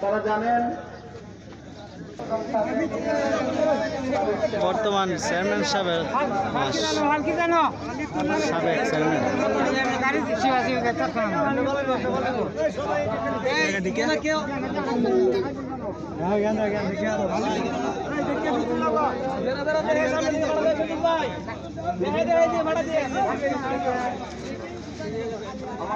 তারা জানেন। বর্তমান চেয়ারম্যান সাহেবের সাবেক চেয়ারম্যান।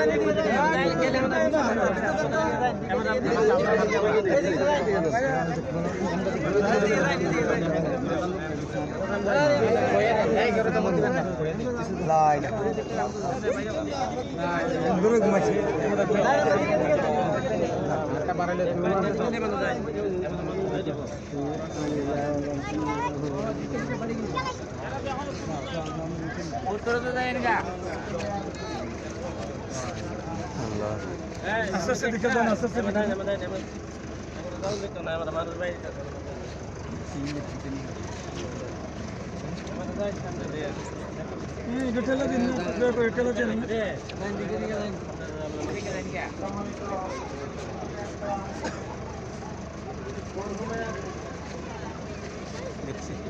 অনেক মুসল্লি এই জানাজায় অংশগ্রহণ করেন। এবারে সামনে যাবেন নিচে আয় জায়গাটা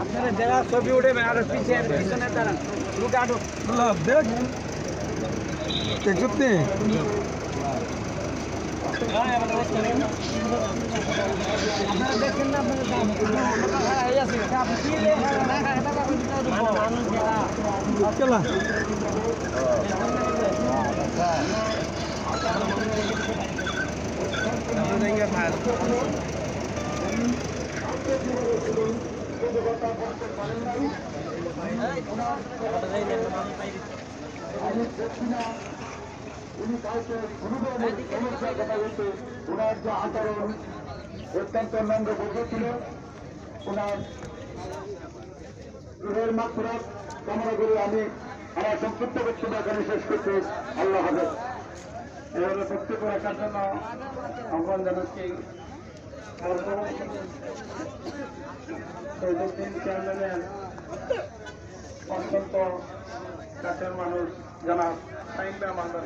আপনারা যারা ছবি উঠেবেন আরো পিছিয়ে পিছনে দাঁড়ান লুকে আটো দেখ দেখতে আপনারা দেখেন না আপনাদের দাম হ্যাঁ এই আছে আপনি কিনলে হ্যাঁ হ্যাঁ টাকা করে দিতে হবে উনি কাউকে সমস্যার কথা বলতে ওনার যে আচরণ অত্যন্ত নন্দ ছিল ওনার গৃহের মাত্রাত কামনা করে আমি আমার সংক্ষিপ্ত বক্তব্য এখানে শেষ করছি। আল্লাহ হবে এবারে বক্তব্য রাখার জন্য আহ্বান জানাচ্ছি চৌদ্দিন চেয়ারম্যানের অত্যন্ত কাছের মানুষ জানা সাইনটা মানুষ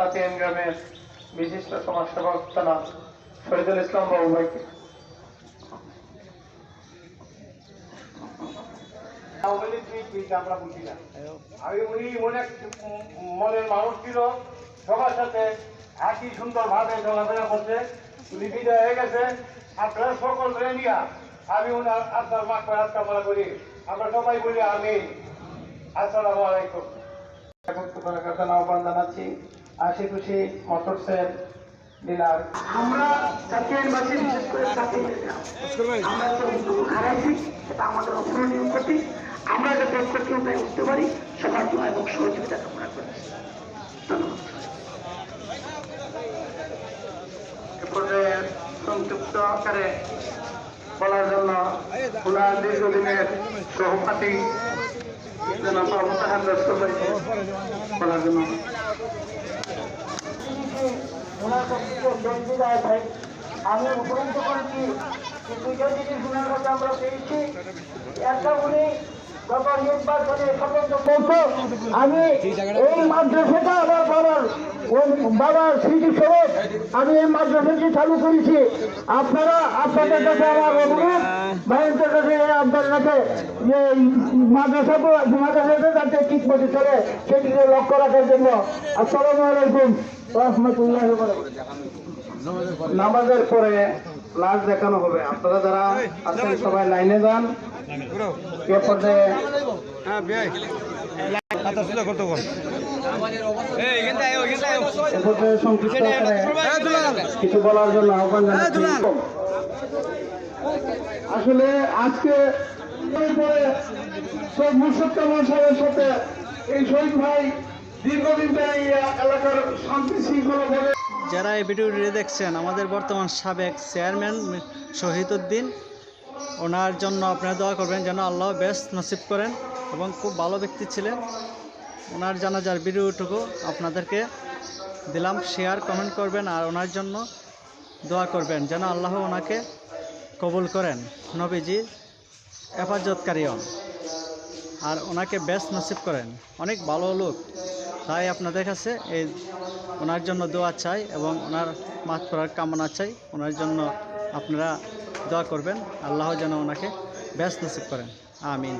সাতিয়ান গ্রামের বিশিষ্ট সমাজসেবক থানা শহীদুল ইসলাম বাবু ভাইকে। আমরা বুঝি না? আমি উনি অনেক মনের মানুষ ছিল সবার সাথে একই সুন্দরভাবে চলাফেরা করছে। উনি বিদায় হয়ে গেছে আপনারা সকল রেনিয়া আমি উনার আপনার মাঠ হাত কামনা করি। আমরা সবাই বলি আমি আসসালামু আলাইকুম। আহ্বান জানাচ্ছি। আশি খুশি মোটরসের ডিলার। আমরা জাতীয়বাসী বিশেষ করে জাতীয় আমরা যে হারাইছি, সেটা আমাদের ক্ষতি। আমরা যাতে ক্ষতি উঠতে পারি, সবার দোয়া এবং সহযোগিতা কামনা করি। ধন্যবাদ। সংক্ষিপ্ত আকারে বলার জন্য ওনার দীর্ঘদিনের সহপাঠী, জনাব আবু তাহার দর্শক করার জন্য আমি উপলব্ধ করেছি আমি এই মাদ্রাসাটা চালু করেছি। আপনারা আপনাদের কাছে আমার অনুরোধ, ভাইদের কাছে আপনার কাছে যে মাদ্রাসা মাদ্রাসাটা যাতে ঠিক মতো চলে সেদিকে লক্ষ্য রাখার জন্য। আসসালামু আলাইকুম। রহমতুল্লাহ নামাজের পরে লাশ দেখানো হবে। আপনারা যারা আছেন সবাই লাইনে যান। এ পর্যায়ে সংক্ষিপ্ত কিছু বলার জন্য আহ্বান জানাচ্ছি। আসলে আজকে সব মুর্শিদ কামাল সাহেবের সাথে এই শহীদ ভাই যারা এই ভিডিওটি দেখছেন, আমাদের বর্তমান সাবেক চেয়ারম্যান শহীদুদ্দিন, ওনার জন্য আপনারা দোয়া করবেন যেন আল্লাহ বেস্ট নসিব করেন এবং খুব ভালো ব্যক্তি ছিলেন। ওনার জানাজার ভিডিওটুকু আপনাদেরকে দিলাম শেয়ার কমেন্ট করবেন আর ওনার জন্য দোয়া করবেন যেন আল্লাহ ওনাকে কবুল করেন। নবীজি হেফাজতকারী হন আর ওনাকে বেস্ট নসিব করেন। অনেক ভালো লোক। তাই আপনাদের কাছে এই ওনার জন্য দোয়া চাই এবং ওনার মাত করার কামনা চাই। ওনার জন্য আপনারা দোয়া করবেন। আল্লাহ যেন ওনাকে ব্যস্ত করেন। আমিন।